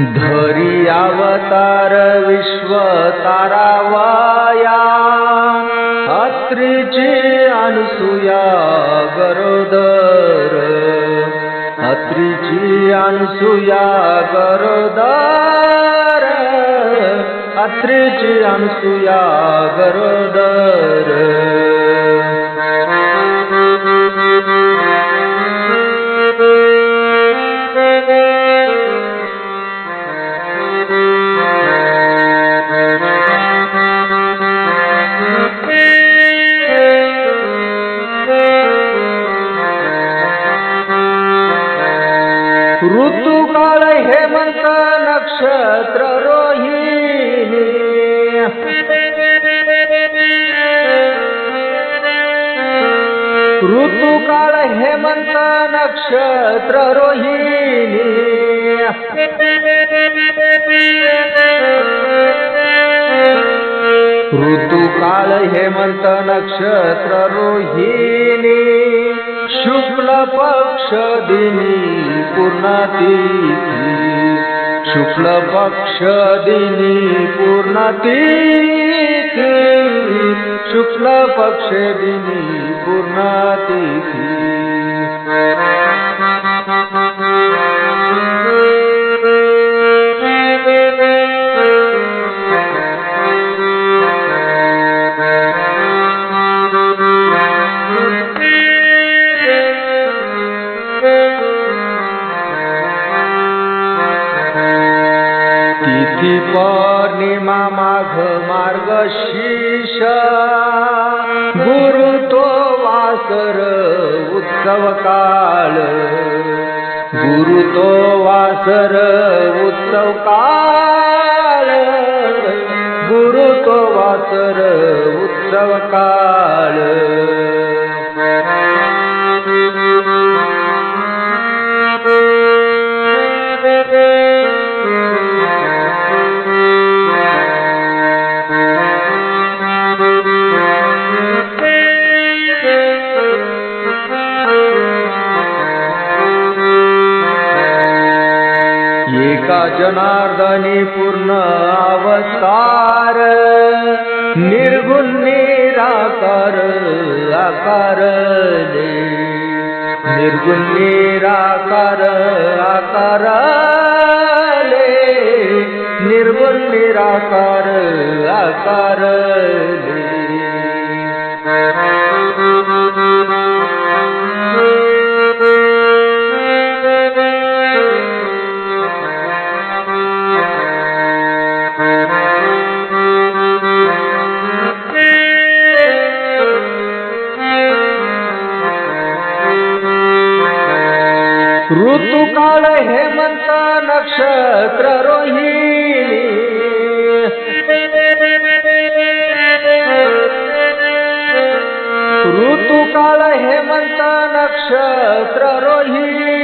धरी अवतार विश्व तारावाया अत्रीची अनसुया गरोदर। अत्रीची अनसुया गरोदर। अत्रीची अनसुया गरोदर ऋतुकाळ हेमंत नक्षत्र रोहिणी. ऋतुकाळ हेमंत नक्षत्र रोहिणी. ऋतुकाळ हेमंत नक्षत्र रोहिणी. শুক্ল পক্ষ দিনী পূর্ণাতিথি শুক্ল পক্ষ দিনী পূর্ণাতিথি শুক্ল পক্ষ দিনী পূর্ণাতিথি तिथी पौर्णिमा माघ मार्ग शीश गुरु तो वासर उत्सव काळ गुरु तो वासर उत्सव काळ गुरु तो वासर उत्सव काळ जनार्दनी पूर्ण अवतार निर्गुण निराकार आकार निर्गुण निराकार आकारले निर्गुण निराकार आकार ಋತುಕಾಳ ಹೇಮಂತ ನಕ್ಷತ್ರ ರೋಹಿಣಿ ಋತುಕಾಳ ಹೇಮಂತ ನಕ್ಷತ್ರ ರೋಹಿಣಿ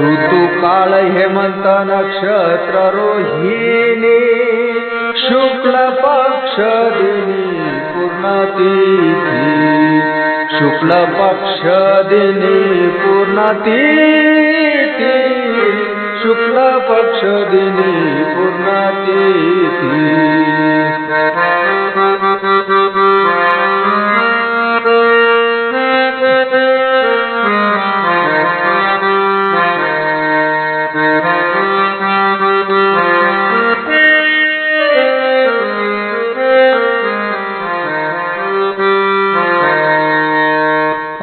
ಋತುಕಾಳ ಹೇಮಂತ ನಕ್ಷತ್ರ ರೋಹಿಣಿ ಶುಕ್ಲ ಪಕ್ಷದಿನಿ दिनी पूर्णतिथी शुक्ल पक्ष दिनी